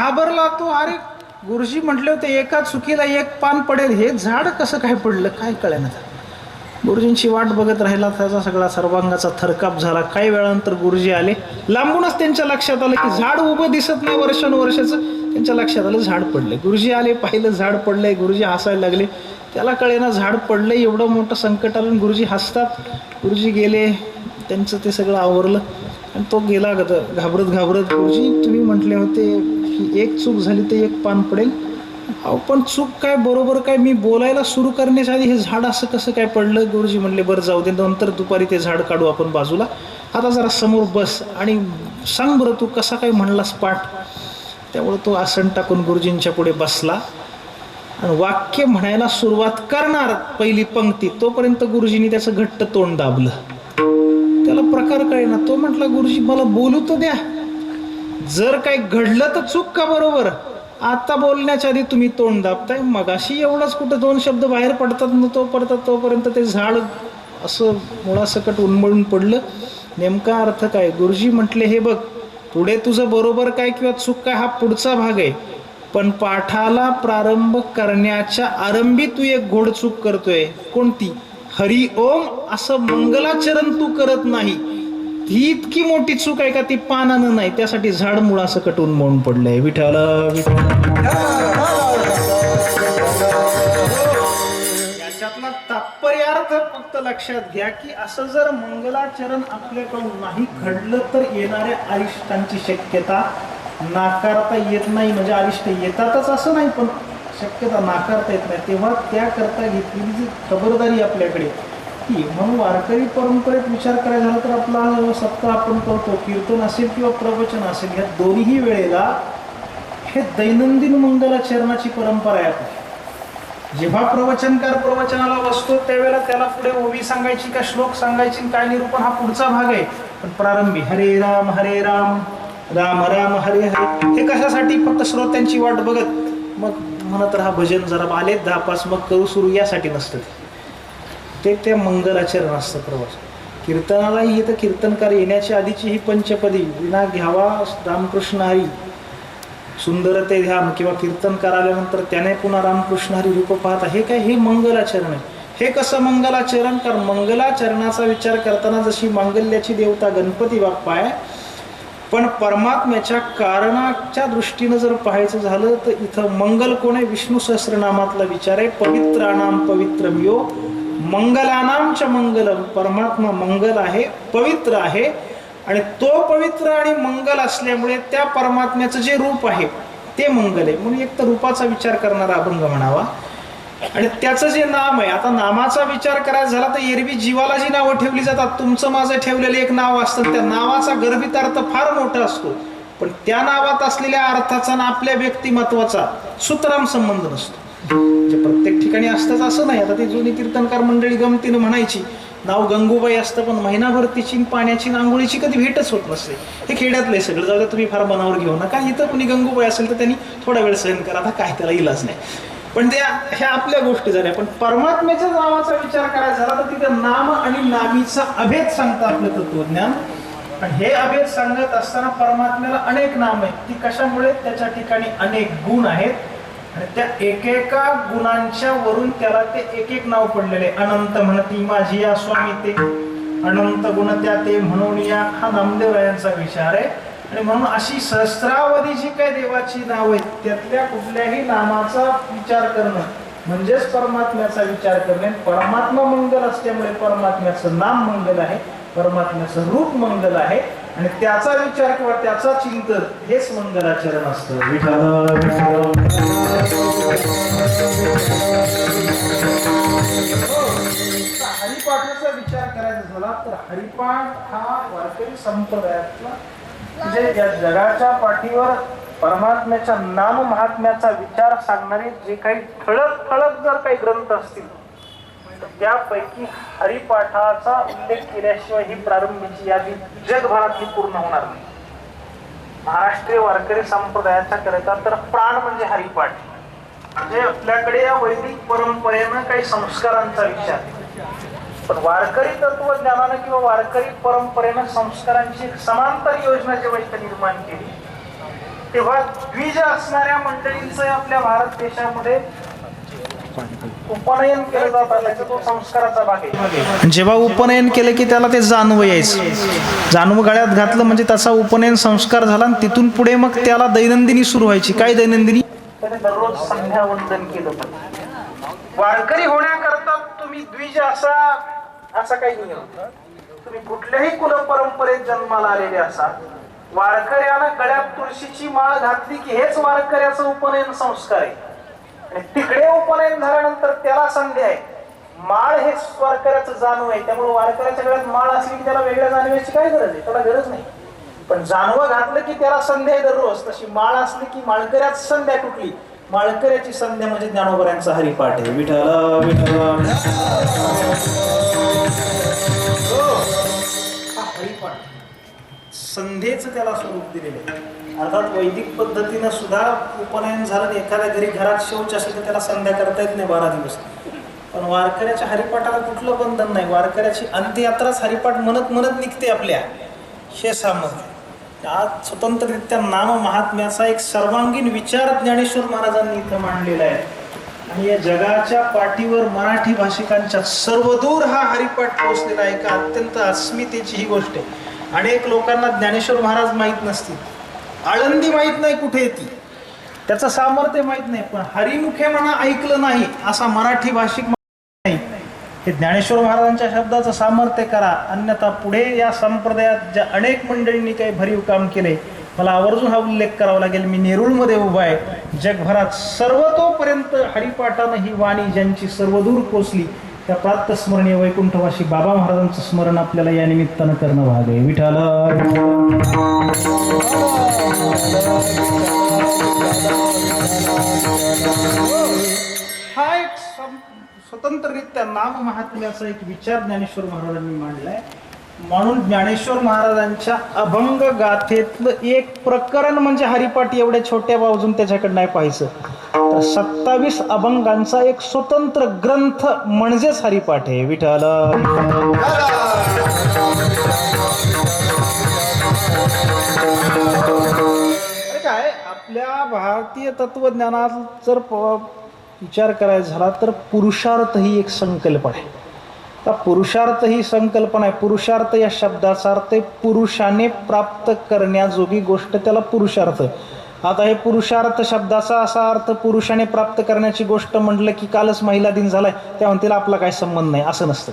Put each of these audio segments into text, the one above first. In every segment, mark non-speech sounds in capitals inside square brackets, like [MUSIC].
घाबरला तो अरे गुरुजी म्हटले होते एका चुकीला एक पान पडेल. हे झाड कसं काय पडलं? काय कळेना गुरुजींची वाट बघत राहिला त्याचा सगळा सर्वांगाचा थरकाप झाला. काही वेळानंतर गुरुजी आले. लांबूनच त्यांच्या लक्षात आलं की झाड उभं दिसत नाही वर्षानुवर्षाचं. त्यांच्या लक्षात आलं झाड पडलं गुरुजी आले पाहिलं झाड पडलंय गुरुजी हसायला लागले. त्याला कळेना झाड पडलंय एवढं मोठं संकट आलं गुरुजी हसतात. गुरुजी गेले त्यांचं ते सगळं आवरलं. आणि तो गेला घाबरत घाबरत गुरुजी तुम्ही म्हटले होते की एक चूक झाली तर एक पान पडेल. अहो पण चूक काय बरोबर काय? मी बोलायला सुरू करण्याच्या आधी हे झाड असं कसं काय पडलं? गुरुजी म्हणले बरं जाऊ दे. नंतर दुपारी ते झाड काढू आपण बाजूला. आता जरा समोर बस आणि सांग बरं तू कसा काय म्हणलास पाठ? त्यामुळे तो आसन टाकून गुरुजींच्या पुढे बसला. आणि वाक्य म्हणायला सुरुवात करणार पहिली पंक्ती. तोपर्यंत गुरुजींनी त्याचं घट्ट तोंड दाबलं. त्याला प्रकार कळेना. तो म्हटला गुरुजी मला बोलू तर द्या. जर काही घडलं तर चूक का बरोबर? आता बोलण्याच्या आधी तुम्ही तोंड दाबताय. मगाशी एवढंच कुठं दोन शब्द बाहेर पडतात न तो पडतात तोपर्यंत ते झाड असं मुळासकट उन्मळून पडलं. नेमका अर्थ काय? गुरुजी म्हटले हे बघ पुढे तुझं बरोबर काय किंवा चूक काय हा पुढचा भाग आहे. पण पाठाला प्रारंभ करण्याच्या आरंभी तू एक घोडचूक करतोय. कोणती? हरी ओम असं मंगलाचरण तू करत नाही. ही इतकी मोठी चूक आहे का ती पानानं नाही त्यासाठी झाड मुळासं कटून मौन पडलंय. विठाल याच्यातला तात्पर्यार्थ फक्त लक्षात घ्या की असं जर मंगलाचरण आपल्याकडून नाही घडलं तर येणाऱ्या आयुष्यांची शक्यता नाकारता येत नाही. म्हणजे अरिष्ट येतातच असं नाही पण शक्यता नाकारता येत नाही. तेव्हा त्याकरता घेतलेली जी खबरदारी आपल्याकडे की म्हणून वारकरी परंपरेत विचार करायचा झाला तर आपला सप्ताह आपण करतो कीर्तन असेल किंवा प्रवचन असेल या दोन्ही वेळेला हे दैनंदिन मंगलाचरणाची परंपरा आहे आपली. जेव्हा प्रवचनकार प्रवचनाला बसतो त्यावेळेला त्याला पुढे ओवी सांगायची का श्लोक सांगायची काय निरूपण हा पुढचा भाग आहे. पण प्रारंभी हरे राम हरे राम राम राम हरे हरे हे कशासाठी फक्त श्रोत्यांची वाट बघत? मग म्हणत राहा भजन जरा आलेत दहा पाच मग करू सुरू यासाठी नसतं ते त्या मंगलाचरण असतं प्रवास कीर्तनालाही इथं कीर्तनकार येण्याच्या आधीची ही पंचपदी विना घ्यावा रामकृष्ण हरी. सुंदरते ध्यान किंवा कीर्तनकार आल्यानंतर त्याने पुन्हा रामकृष्ण हरी रूप पाहता. हे काय हे मंगलाचरण आहे. हे कसं मंगलाचरण? कारण मंगलाचरणाचा विचार करताना जशी मांगल्याची देवता गणपती बाप्पा आहे पण परमात्म्याच्या कारणाच्या दृष्टीनं जर पाहायचं झालं तर इथं मंगल कोण आहे? विष्णू सहस्रनामातला विचार आहे. पवित्रानाम पवित्रम यो मंगलानामच्या मंगलम. परमात्मा मंगल आहे पवित्र आहे. आणि तो पवित्र आणि मंगल असल्यामुळे त्या परमात्म्याचं जे रूप आहे ते मंगल आहे. म्हणून एक तर रूपाचा विचार करणारा अभंग म्हणावा. आणि त्याचं जे नाम आहे आता नामाचा विचार करायचा झाला तर एरवी जीवाला जी नावं ठेवली जातात तुमचं माझं ठेवलेलं एक नाव असतं त्या नावाचा गर्भित अर्थ फार मोठा असतो. पण त्या नावात असलेल्या अर्थाचा ना आपल्या व्यक्तिमत्वाचा सुतराम संबंध नसतो. म्हणजे प्रत्येक ठिकाणी असतंच असं नाही. आता ती जुनी कीर्तनकार मंडळी गमतीनं म्हणायची नाव गंगूबाई असतं पण महिनाभर तिची पाण्याची आंघोळीची कधी भेटच होत नसते. हे खेड्यातलं आहे सगळं जाऊ तुम्ही फार मनावर घेऊ नका. इथं कुणी गंगूबाई असेल तर त्यांनी थोडा वेळ सहन करा. आता काय त्याला इलाज नाही. पण त्या ह्या आपल्या गोष्टी झाल्या. पण परमात्म्याच्या नावाचा विचार करायचा झाला तर तिथे नाम आणि नामीचा अभेद सांगतं आपलं तत्वज्ञान. आणि हे अभेद सांगत असताना परमात्म्याला अनेक नाम आहेत. ती कशामुळे? त्याच्या ठिकाणी अनेक गुण आहेत. आणि त्या एकेका गुणांच्या वरून त्याला ते एक एक नाव पडलेले अनंत म्हणती माझी या स्वामी ते. अनंत गुण त्या ते म्हणून या. हा नामदेवरायांचा विचार आहे. आणि म्हणून अशी सहस्रावधी जी काही देवाची नाव आहेत त्यातल्या कुठल्याही नामाचा विचार करणं म्हणजेच परमात्म्याचा विचार करणे परमात्मा मंगल असल्यामुळे परमात्म्याचं नाम मंगल आहे. परमात्म्याचं रूप मंगल आहे. आणि त्याचा विचार किंवा त्याचा चिंतन हेच मंगलाचरण असतं. विठ्ठल विठ्ठल हरिपाठाचा विचार करायचा झाला तर हरिपाठ हा वारकरी संप्रदायातला म्हणजे या जगाच्या पाठीवर परमात्म्याच्या नाम महात्म्याचा विचार सांगणारे जे काही ठळक ठळक जर काही ग्रंथ असतील त्यापैकी हरिपाठाचा उल्लेख केल्याशिवाय ही प्रारंभीची यादी जगभरातली पूर्ण होणार नाही. महाराष्ट्रीय वारकरी संप्रदायाचा करता तर प्राण म्हणजे हरिपाठ. म्हणजे आपल्याकडे या वैदिक परंपरेनं काही संस्कारांचा विचार पण वारकरी तत्वज्ञानानं किंवा वारकरी परंपरेनं संस्कारांची एक समांतर योजना जेव्हा इथं निर्माण केली तेव्हा द्विज असणाऱ्या मंडळींचं आपल्या भारत देशामध्ये उपनयन केलं जात तो संस्काराचा भाग आहे. जेव्हा उपनयन केलं की त्याला ते जानवं यायचं. जानवं गळ्यात घातलं म्हणजे त्याचा उपनयन संस्कार झाला आणि तिथून पुढे मग त्याला दैनंदिनी सुरू व्हायची. काय दैनंदिनी? दररोज संध्यावंदन केलं पाहिजे वारकरी होण्याकरता तुम्ही द्विज असा असा काही तुम्ही कुठल्याही कुल परंपरेत जन्माला आलेले असाल वारकऱ्यानं गळ्यात तुळशीची माळ घातली की हेच वारकऱ्याचं उपनयन संस्कार आहे. तिकडे उपनयन झाल्यानंतर त्याला संधी आहे. माळ हे वारकऱ्याचं जाणव आहे. त्यामुळे वारकऱ्याच्या वेळात माळ असली की त्याला वेगळ्या जाणवायची काय गरज आहे त्याला गरज नाही. पण जानवं घातलं की त्याला संध्या आहे दररोज. तशी माळ असली की माळकऱ्यात संध्या कुठली? माळकऱ्याची संध्या म्हणजे ज्ञानोबऱ्यांचा हरिपाठ आहे. विठाला विठाला हो. हरिपाठ. संध्येचं त्याला स्वरूप दिलेलं आहे. अर्थात वैदिक पद्धतीनं सुद्धा उपनयन झालं आणि एखाद्या घरी घरात शौच असेल तर त्याला संध्या करता येत नाही बारा दिवस. पण वारकऱ्याच्या हरिपाठाला कुठलं बंधन नाही. वारकऱ्याची अंत्ययात्राच हरिपाठ म्हणत म्हणत निघते आपल्या हे सामर्थ्य आज स्वतंत्ररित्या नाम महात्म्याचा एक सर्वांगीण विचार ज्ञानेश्वर महाराजांनी इथं मांडलेला आहे. आणि या जगाच्या पाठीवर मराठी भाषिकांच्या सर्वदूर हा हरिपाठ पोहोचलेला आहे. का अत्यंत अस्मितेची ही गोष्ट आहे. अनेक लोकांना ज्ञानेश्वर महाराज माहीत नसतील. आळंदी माहीत नाही कुठे येते त्याचं सामर्थ्य माहीत नाही पण हरिमुखे म्हणा ऐकलं नाही असा मराठी भाषिक नाही. हे ज्ञानेश्वर महाराजांच्या शब्दाचं सामर्थ्य करा अन्यथा पुढे या संप्रदायात ज्या अनेक मंडळींनी काही भरीव काम केले मला आवर्जून हा उल्लेख करावा लागेल. मी नेरूळमध्ये उभा आहे. जगभरात सर्वतोपर्यंत हरिपाठानं ही वाणी ज्यांची सर्वदूर पोचली त्या प्रातस्मरणीय वैकुंठवासी बाबा महाराजांचं स्मरण आपल्याला या निमित्तानं करणं भाग. आहे विठाला हा एक सं- स्वतंत्ररित्या नाम महात्म्याचा एक विचार ज्ञानेश्वर महाराजांनी मांडलाय. म्हणून ज्ञानेश्वर महाराजांच्या अभंग गाथेतलं एक प्रकरण म्हणजे हरिपाठ एवढ्या छोट्या बाजून त्याच्याकडे नाही पाहायचं. तर सत्तावीस अभंगांचा एक स्वतंत्र ग्रंथ म्हणजेच हरिपाठ आहे. विठ्ठल. अरे काय आपल्या भारतीय तत्वज्ञानात जर विचार करायचा झाला तर पुरुषार्थ ही एक संकल्पना आहे. आता पुरुषार्थ ही संकल्पना आहे. पुरुषार्थ या शब्दाचा अर्थ पुरुषाने प्राप्त करण्याजोगी गोष्ट त्याला पुरुषार्थ आता हे पुरुषार्थ शब्दाचा असा अर्थ पुरुषाने प्राप्त करण्याची गोष्ट म्हटलं की कालच महिला दिन झालाय तेव्हा तिला आपला काही संबंध नाही असं नसतं.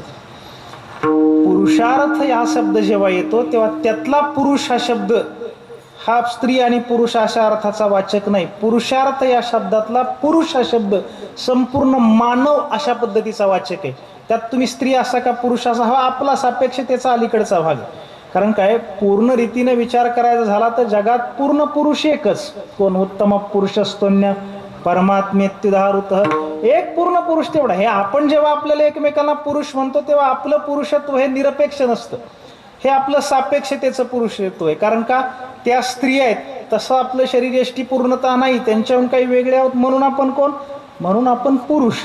पुरुषार्थ हा शब्द जेव्हा येतो तेव्हा त्यातला पुरुष हा शब्द हा स्त्री आणि पुरुष अशा अर्थाचा वाचक नाही. पुरुषार्थ या शब्दातला पुरुष हा शब्द संपूर्ण मानव अशा पद्धतीचा वाचक आहे. त्यात तुम्ही स्त्री असा का पुरुष असा? हा आपला सापेक्षतेचा अलीकडचा भाग आहे. कारण काय? पूर्ण रीतीने विचार करायचा झाला तर जगात पूर्ण पुरुष एकच. कोण उत्तम पुरुषस्तोन्य परमात्मेत्युधारुत एक पूर्ण पुरुष तेवढा. हे आपण जेव्हा आपल्याला एकमेकांना पुरुष म्हणतो तेव्हा आपलं पुरुषत्व हे निरपेक्ष नसतं. हे आपलं सापेक्षतेचं पुरुषत्व आहे. कारण का? त्या स्त्री आहेत. तसं आपलं शरीरयष्टी पूर्णता नाही. त्यांच्याहून काही वेगळे आहोत म्हणून आपण कोण? म्हणून आपण पुरुष.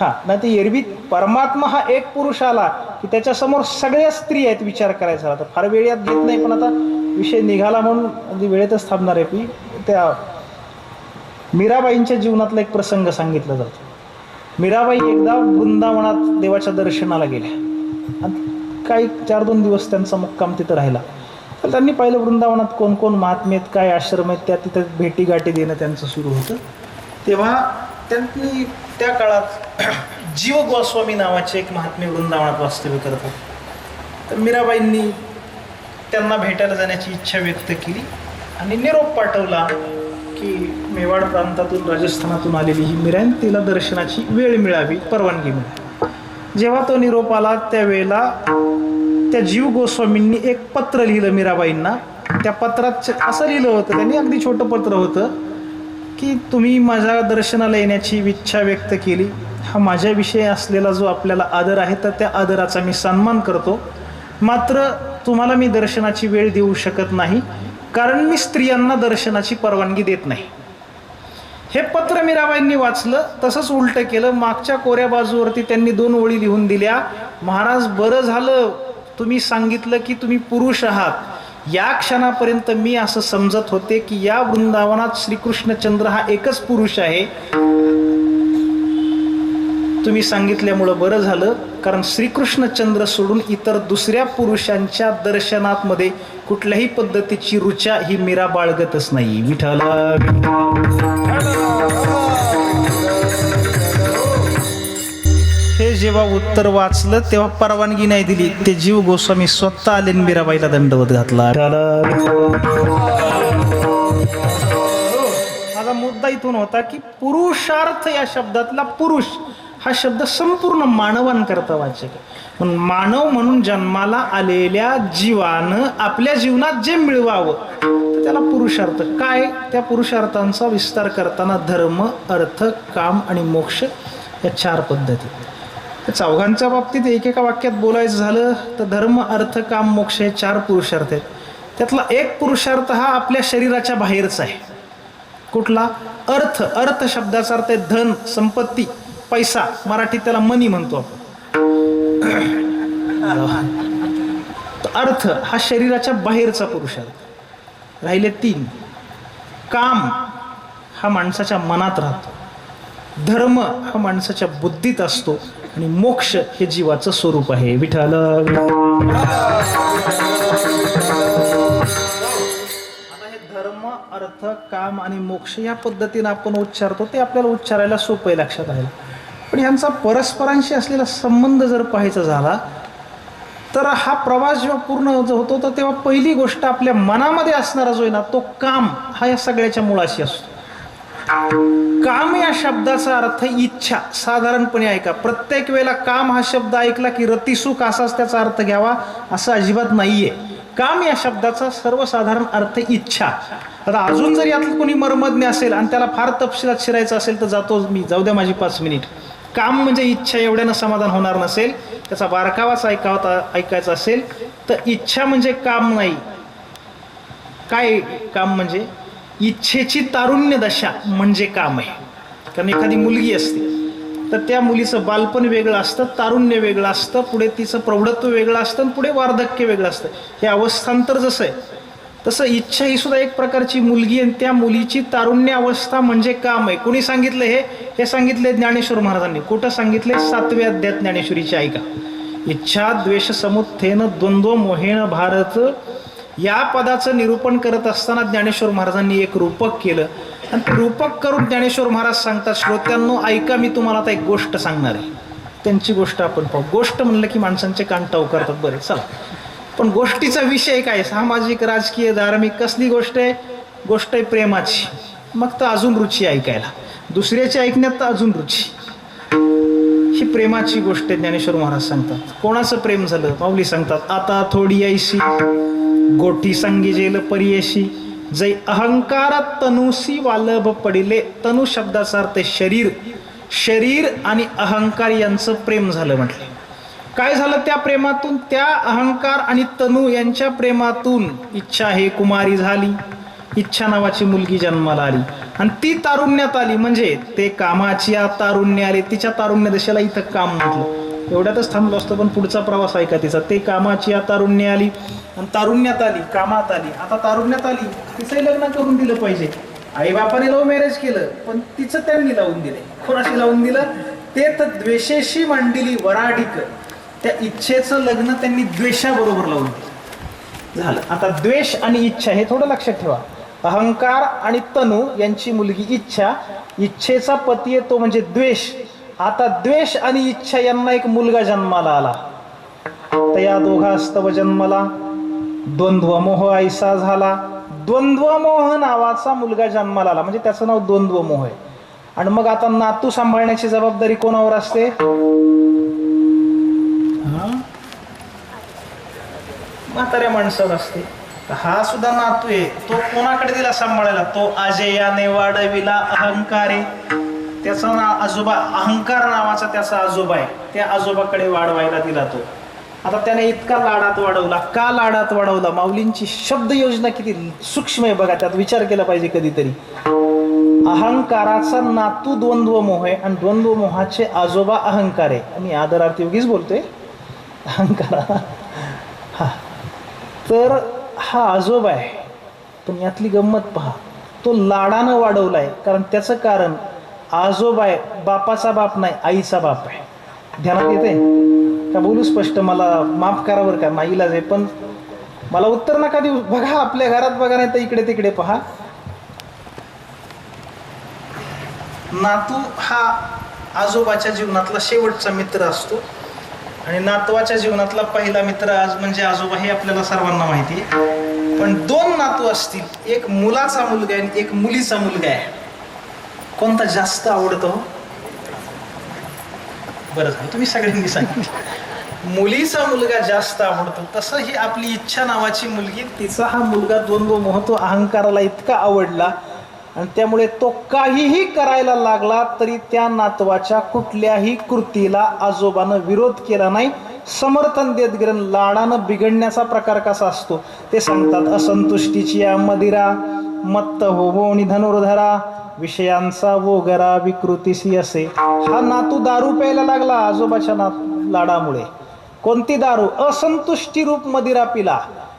हां नाही तर एरवी परमात्मा हा एक पुरुष आला की त्याच्यासमोर सगळ्या स्त्री आहेत विचार करायचा. आता तर फार वेळ यात घेत नाही पण आता विषय निघाला म्हणून अगदी वेळेतच थांबणार आहे की त्या मीराबाईंच्या जीवनातला एक प्रसंग सांगितला जातो. मीराबाई एकदा वृंदावनात देवाच्या दर्शनाला गेल्या. आणि काही चार दोन दिवस त्यांचा मुक्काम तिथं राहिला. तर त्यांनी पाहिलं वृंदावनात कोण कोण महात्मे आहेत काय आश्रम आहेत त्या तिथं भेटीगाठी देणं त्यांचं सुरू होतं. तेव्हा त्यांनी त्या काळात [CLEARS THROAT] जीव गोस्वामी नावाचे एक महात्मे वृंदावनात वास्तव्य करत होते. तर मीराबाईंनी त्यांना भेटायला जाण्याची इच्छा व्यक्त केली आणि निरोप पाठवला की मेवाड प्रांतातून राजस्थानातून आलेली ही मीरा तिला दर्शनाची वेळ मिळावी परवानगी मिळावी. जेव्हा तो निरोप आला त्यावेळेला त्या जीव गोस्वामींनी एक पत्र लिहिलं मीराबाईंना. त्या पत्रात असं लिहिलं होतं त्यांनी अगदी छोटं पत्र होतं की तुम्ही माझ्या दर्शनाला येण्याची इच्छा व्यक्त केली. हा माझ्याविषयी असलेला जो आपल्याला आदर आहे तर त्या आदराचा मी सन्मान करतो. मात्र तुम्हाला मी दर्शनाची वेळ देऊ शकत नाही कारण मी स्त्रियांना दर्शनाची परवानगी देत नाही. हे पत्र मीराबाईंनी वाचलं तसंच उलटं केलं. मागच्या कोऱ्या बाजूवरती त्यांनी दोन ओळी लिहून दिल्या. महाराज बरं झालं. तुम्ही सांगितलं की तुम्ही पुरुष आहात. या क्षणापर्यंत मी असं समजत होते की या वृंदावनात श्रीकृष्णचंद्र हा एकच पुरुष आहे. तुम्ही सांगितल्यामुळं बरं झालं कारण श्रीकृष्णचंद्र सोडून इतर दुसऱ्या पुरुषांच्या दर्शनातमध्ये कुठल्याही पद्धतीची रुचा ही मीरा बाळगतच नाही. विठ्ठल. जेव्हा उत्तर वाचलं तेव्हा परवानगी नाही दिली. ते जीव गोस्वामी स्वतः आले मीराबाईला दंडवत घातला. माझा मुद्दा इथून होता की पुरुषार्थ या शब्दातला पुरुष हा शब्द संपूर्ण मानवांकरता वाचक पण मानव म्हणून जन्माला आलेल्या जीवानं आपल्या जीवनात जे मिळवावं त्याला पुरुषार्थ. काय? त्या पुरुषार्थांचा विस्तार करताना धर्म अर्थ काम आणि मोक्ष या चार पद्धती. चौघांच्या बाबतीत एकेका वाक्यात बोलायचं झालं तर धर्म अर्थ काम मोक्ष हे चार पुरुषार्थ आहेत. त्यातला एक पुरुषार्थ हा आपल्या शरीराच्या बाहेरचा आहे. कुठला? अर्थ. अर्थ शब्दाचा अर्थ आहे धन संपत्ती पैसा. मराठीत त्याला मनी म्हणतो आपण. अर्थ हा शरीराच्या बाहेरचा पुरुषार्थ. राहिले तीन. काम हा माणसाच्या मनात राहतो. धर्म हा माणसाच्या बुद्धीत असतो. आणि मोक्ष हे जीवाचं स्वरूप आहे. विठाल आता हे धर्म अर्थ काम आणि मोक्ष या पद्धतीनं आपण उच्चारतो ते आपल्याला उच्चारायला सोपं आहे लक्षात आहे पण ह्यांचा परस्परांशी असलेला संबंध जर पाहायचा झाला तर हा प्रवास जेव्हा पूर्ण जो होतो तर तेव्हा पहिली गोष्ट आपल्या मनामध्ये असणारा जो आहे ना तो काम हा या सगळ्याच्या मुळाशी असतो. काम या शब्दाचा अर्थ इच्छा. साधारणपणे ऐका प्रत्येक वेळेला काम हा शब्द ऐकला की रतिसुख असाच त्याचा अर्थ घ्यावा असं अजिबात नाहीये. काम या शब्दाचा सर्वसाधारण अर्थ इच्छा. आता अजून जर यातलं कोणी मर्मज्ञ असेल आणि त्याला फार तपशिलात शिरायचं असेल तर जातो मी जाऊ द्या माझी पाच मिनिट. काम म्हणजे इच्छा एवढ्यानं समाधान होणार नसेल त्याचा बारकावाच ऐकावा ऐकायचा असेल तर इच्छा म्हणजे काम नाही. काय काम म्हणजे? इच्छेची तारुण्य दशा म्हणजे काम आहे. कारण एखादी मुलगी असते तर त्या मुलीचं बालपण वेगळं असतं तारुण्य वेगळं असतं पुढे तिचं प्रौढत्व वेगळं असतं आणि पुढे वार्धक्य वेगळं असतं. हे अवस्थांतर जसं आहे तसं इच्छा ही सुद्धा एक प्रकारची मुलगी आणि त्या मुलीची तारुण्य अवस्था म्हणजे काम आहे. कोणी सांगितलं हे? हे सांगितले ज्ञानेश्वर महाराजांनी. कुठं सांगितले? सातव्या अध्यात ज्ञानेश्वरीची ऐका इच्छा द्वेष समुत्थेन द्वंद्व मोहेन भारत या पदाचं निरूपण करत असताना ज्ञानेश्वर महाराजांनी एक रूपक केलं. आणि ते रूपक करून ज्ञानेश्वर महाराज सांगतात श्रोत्यांनो ऐका मी तुम्हाला आता एक गोष्ट सांगणार आहे. त्यांची गोष्ट आपण पाहू. गोष्ट म्हणलं की माणसांचे कान करतात. बरे चला. पण गोष्टीचा विषय काय? सामाजिक राजकीय धार्मिक कसली गोष्ट आहे? गोष्ट आहे प्रेमाची. मग तर अजून रुची ऐकायला. दुसऱ्याची ऐकण्यात तर अजून रुची. ही प्रेमाची गोष्ट आहे ज्ञानेश्वर महाराज सांगतात. कोणाचं प्रेम झालं? माऊली सांगतात आता थोडी ऐशी गोठी संगी जेल परियशी जै अहंकार तनुसी वालभ पडिले तनु शब्दाचा अर्थ शरीर शरीर आणि अहंकार यांचं प्रेम झालं म्हटलं. काय झालं त्या प्रेमातून? त्या अहंकार आणि तनु यांच्या प्रेमातून इच्छा हे कुमारी झाली. इच्छा नावाची मुलगी जन्माला आली. आणि ती तारुण्यात आली. म्हणजे ते कामाची तारुण्य आले तिच्या तारुण्य दशेला इथं काम म्हटलं. एवढ्यातच थांबलो असतो पण पुढचा प्रवास ऐका तिचा. ते कामाची आ तारुण्य आली. आणि तारुण्यात आली कामात आली. आता तारुण्यात आली तिचंही लग्न करून दिलं पाहिजे. आई बापाने लव्ह मॅरेज केलं पण तिचं त्यांनी लावून दिलंय कोणाशी लावून दिलं. ते तर द्वेषेशी मांडिली वराडिक त्या इच्छेचं लग्न त्यांनी द्वेषाबरोबर लावून दिलं. झालं. आता द्वेष आणि इच्छा हे थोडं लक्षात ठेवा. अहंकार आणि तनू यांची मुलगी इच्छा. इच्छेचा पती येतो म्हणजे द्वेष. आता द्वेष आणि इच्छा यांना एक मुलगा जन्माला आला. तर या दोघास्तव जन्माला. द्वंद्व मोह ऐसा झाला. द्वंद्व मोह नावाचा मुलगा जन्माला आला. म्हणजे त्याचं नाव द्वंद्व मोह आहे. आणि मग आता नातू सांभाळण्याची जबाबदारी कोणावर असते? म्हाताऱ्या माणसावर असते. हा सुद्धा नातू आहे. तो कोणाकडे दिला सांभाळायला? तो अजयाने वाढविला अहंकारे. त्याचा ना आजोबा अहंकार नावाचा त्याचा आजोबा आहे. त्या आजोबाकडे वाढवायला दिला तो. आता त्याने इतका लाडात वाढवला का लाडात वाढवला? माऊलींची शब्द योजना किती सूक्ष्म आहे बघा त्यात विचार केला पाहिजे कधीतरी. अहंकाराचा नातू द्वंद्व मोह आहे आणि द्वंद्व मोहाचे आजोबा अहंकार आहे. मी आदरार्थी उगीच बोलतोय. अहंकारा हा. तर हा आजोबा आहे. पण यातली गंमत पहा. तो लाडानं वाढवलाय कारण त्याचं कारण आजोबा आहे बापाचा बाप नाही आईचा बाप आहे. ध्यानात येते का बोलू स्पष्ट मला माफ करा का? माईलाच आहे पण मला उत्तर नका देऊ. बघा आपल्या घरात बघा नाही तर इकडे तिकडे पहा. नातू हा आजोबाच्या जीवनातला शेवटचा मित्र असतो. आणि नातवाच्या जीवनातला पहिला मित्र आज म्हणजे आजोबा हे आपल्याला सर्वांना माहिती आहे. पण दोन नातू असतील. एक मुलाचा मुलगा आहे आणि एक मुलीचा मुलगा आहे. कोणता जास्त आवडतो? बरं झालं तुम्ही सगळ्यांनी सांगितलं. मुलीचा मुलगा जास्त आवडतो तसं ही आपली इच्छा नावाची मुलगी तिचा हा मुलगा द्वंद्व महत्त्व अहंकाराला इतका आवडला आणि त्यामुळे तो काहीही करायला लागला तरी त्या नातवाच्या कुठल्याही कृतीला आजोबानं विरोध केला नाही. समर्थन देत गेलं लाडानं बिघडण्याचा प्रकार कसा असतो? ते सांगतात असंतुष्टीची या मदिरा मत्त होवो आणि धनुर्धरा विषयांचा वोगरा विकृतीसी असे. हा नातू दारू प्यायला लागला आजोबाच्या ना लाडामुळे. कोणती दारू? असंतुष्टी रूप मदिरा पिला.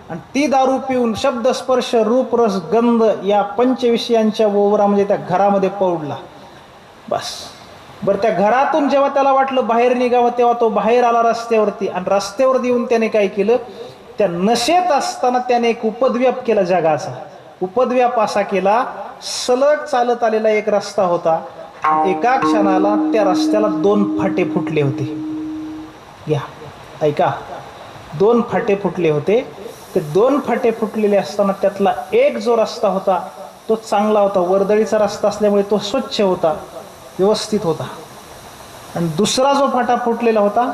आणि ती दारू पिऊन शब्द स्पर्श रूप रस गंध या पंचविषयांच्या ओवरा म्हणजे त्या घरामध्ये पौडला. बस. बरं त्या घरातून जेव्हा त्याला वाटलं बाहेर निघावं तेव्हा तो बाहेर आला रस्त्यावरती. आणि रस्त्यावर येऊन त्याने काय केलं? त्या नशेत असताना त्याने एक उपद्व्याप केला जगाचा. उपद्व्याप असा केला सलग चालत आलेला एक रस्ता होता. एका क्षणाला त्या रस्त्याला दोन फाटे फुटले होते. घ्या ऐका. दोन फाटे फुटले होते. ते दोन फाटे फुटलेले असताना त्यातला एक जो रस्ता होता तो चांगला होता. वर्दळीचा रस्ता असल्यामुळे तो स्वच्छ होता व्यवस्थित होता. आणि दुसरा जो फाटा फुटलेला होता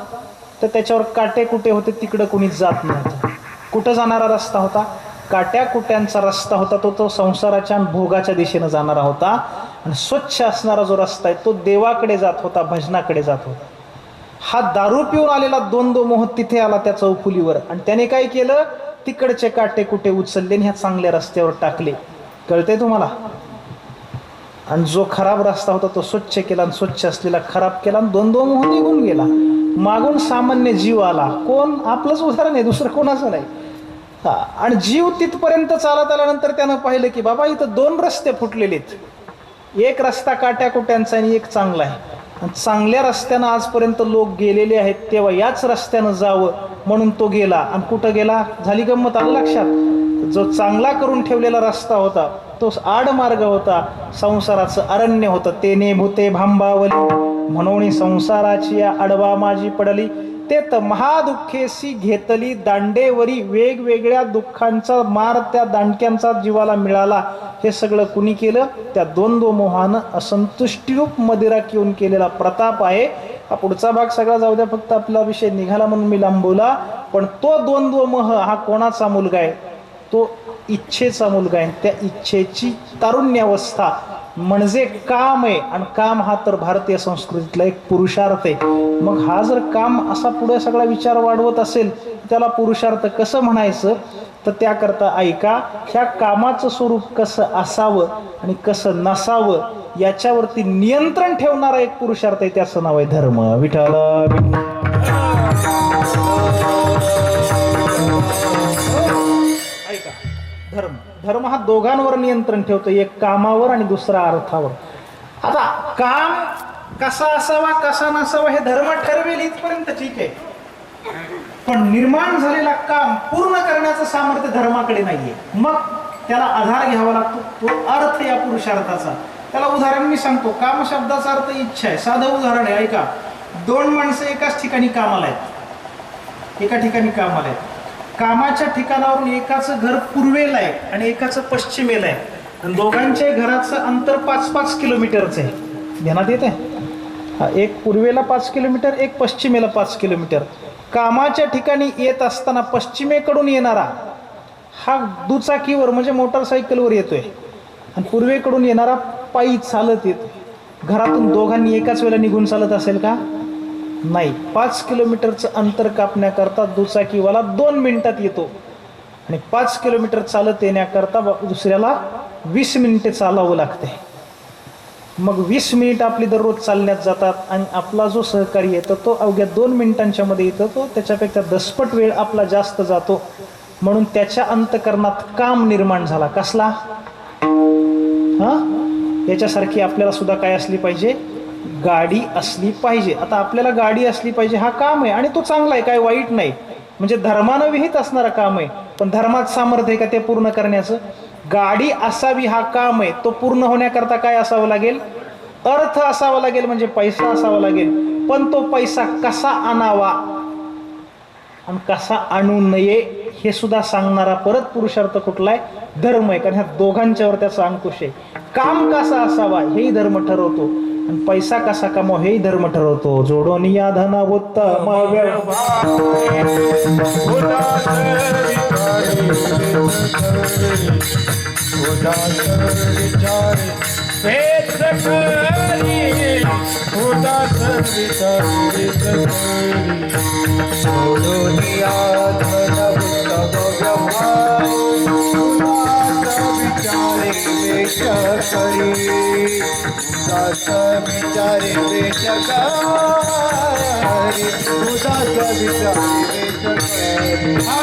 तर त्याच्यावर काटे कुटे होते तिकडं कोणी जात नव्हतं. कुठं जाणारा रस्ता होता? काट्या कुट्यांचा रस्ता होता तो तो संसाराच्या आणि भोगाच्या दिशेनं जाणारा होता. आणि स्वच्छ असणारा जो रस्ता आहे तो देवाकडे जात होता भजनाकडे जात होता. हा दारू पिऊन आलेला दोन दो मोह तिथे आला त्या चौफुलीवर. आणि त्याने काय केलं? तिकडचे काटे कुठे उचलले आणि ह्या चांगल्या रस्त्यावर टाकले. कळते तुम्हाला? आणि जो खराब रस्ता होता तो स्वच्छ केला आणि स्वच्छ असलेला खराब केला आणि दो मोह निघून गेला. मागून सामान्य जीव आला. कोण? आपलंच उदाहरण आहे दुसरं कोणाचं नाही. हा आणि जीव तिथपर्यंत चालत आल्यानंतर त्यानं पाहिलं की बाबा इथं दोन रस्ते फुटलेले आहेत. एक रस्ता काट्या कुट्यांचा आणि एक चांगला आहे. आणि चांगल्या रस्त्यानं आजपर्यंत लोक गेलेले आहेत तेव्हा याच रस्त्यानं जावं म्हणून तो गेला. आणि कुठं गेला? झाली गंमत आलं लक्षात. जो चांगला करून ठेवलेला रस्ता होता तो आडमार्ग होता. संसाराचं अरण्य होतं. तेने भूते भांबावली. म्हणून संसाराची या आडवा माझी पडली. ते त महादुःखेसी घेतली. दांडेवरी वेगवेगळ्या दुःखांचा मार त्या दांडक्यांचा जीवाला मिळाला. हे सगळं कुणी केलं? त्या द्वंद्व मोहानं असंतुष्टीरूप मदिरा घेऊन केलेला प्रताप आहे. हा पुढचा भाग सगळा जाऊ द्या. फक्त आपला विषय निघाला म्हणून मी लांबवला. पण तो द्वंद्व मोह हा कोणाचा मुलगा आहे? तो इच्छेचा मुलगा आहे. त्या इच्छेची तारुण्यावस्था. म्हणजे काम आहे. आणि काम हा तर भारतीय संस्कृतीतला एक पुरुषार्थ आहे. मग हा जर काम असा पुढे सगळा विचार वाढवत असेल त्याला पुरुषार्थ कसं म्हणायचं? तर त्याकरता ऐका ह्या कामाचं स्वरूप कसं असावं आणि कसं नसावं याच्यावरती नियंत्रण ठेवणारा एक पुरुषार्थ आहे त्याचं नाव आहे धर्म. विठाल ऐका धर्म. धर्म हा दोघांवर नियंत्रण ठेवतो एक कामावर आणि दुसरा अर्थावर. आता काम कसा असावा कसा नसावा हे धर्म ठरवेल इथपर्यंत ठीक आहे. पण निर्माण झालेला काम पूर्ण करण्याचं सामर्थ्य धर्माकडे नाहीये. मग त्याला आधार घ्यावा लागतो. तो अर्थ या पुरुषार्थाचा. त्याला उदाहरण मी सांगतो. काम शब्दाचा अर्थ इच्छा आहे. साधं उदाहरण आहे ऐका. दोन माणसं एकाच ठिकाणी कामाला आहेत. एका ठिकाणी कामाला आहेत. कामाच्या ठिकाणावरून एकाचं घर पूर्वेला आहे आणि एकाचं पश्चिमेला आहे. आणि दोघांच्या घराचं अंतर पाच पाच किलोमीटरचं आहे. ध्यानात येते आहे एक पूर्वेला पाच किलोमीटर एक पश्चिमेला पाच किलोमीटर. कामाच्या ठिकाणी येत असताना पश्चिमेकडून येणारा हा दुचाकीवर म्हणजे मोटरसायकलवर येतोय. आणि पूर्वेकडून येणारा पायी चालत येतो घरातून दोघांनी एकाच वेळेला निघून चालत असेल का? नाही पाच किलोमीटरचं अंतर कापण्याकरता दुचाकीवाला दोन मिनिटात येतो. आणि पाच किलोमीटर चालत येण्याकरता दुसऱ्याला वीस मिनिटे चालावं लागते. मग वीस मिनिट आपली दररोज चालण्यात जातात आणि आपला जो सहकारी येतो तो अवघ्या दोन मिनिटांच्या मध्ये येतो तो त्याच्यापेक्षा दसपट वेळ आपला जास्त जातो. म्हणून त्याच्या अंतकरणात काम निर्माण झाला. कसला? हा? याच्यासारखी आपल्याला सुद्धा काय असली पाहिजे? गाडी असली पाहिजे. आता आपल्याला गाडी असली पाहिजे हा काम आहे आणि तो चांगला आहे काय वाईट नाही. म्हणजे धर्मानं विहित असणारं काम आहे पण धर्मात सामर्थ्य आहे का ते पूर्ण करण्याचं? गाडी असावी हा काम आहे तो पूर्ण होण्याकरता काय असावं लागेल? अर्थ असावा लागेल म्हणजे पैसा असावा लागेल पण तो पैसा कसा आणावा? आणि कसा आणू नये हे सुद्धा सांगणारा परत पुरुषार्थ कुठला आहे धर्म आहे कारण ह्या दोघांच्यावर त्याचा अंकुश आहे. काम कसा असावा हेही धर्म ठरवतो. आणि पैसा कसा कमावा हे धर्म ठरवतो. जोडून या धना उत्तम व्यवहार विचारे उदास विचारे बेचकारी उदास विचारे बेचकारी हा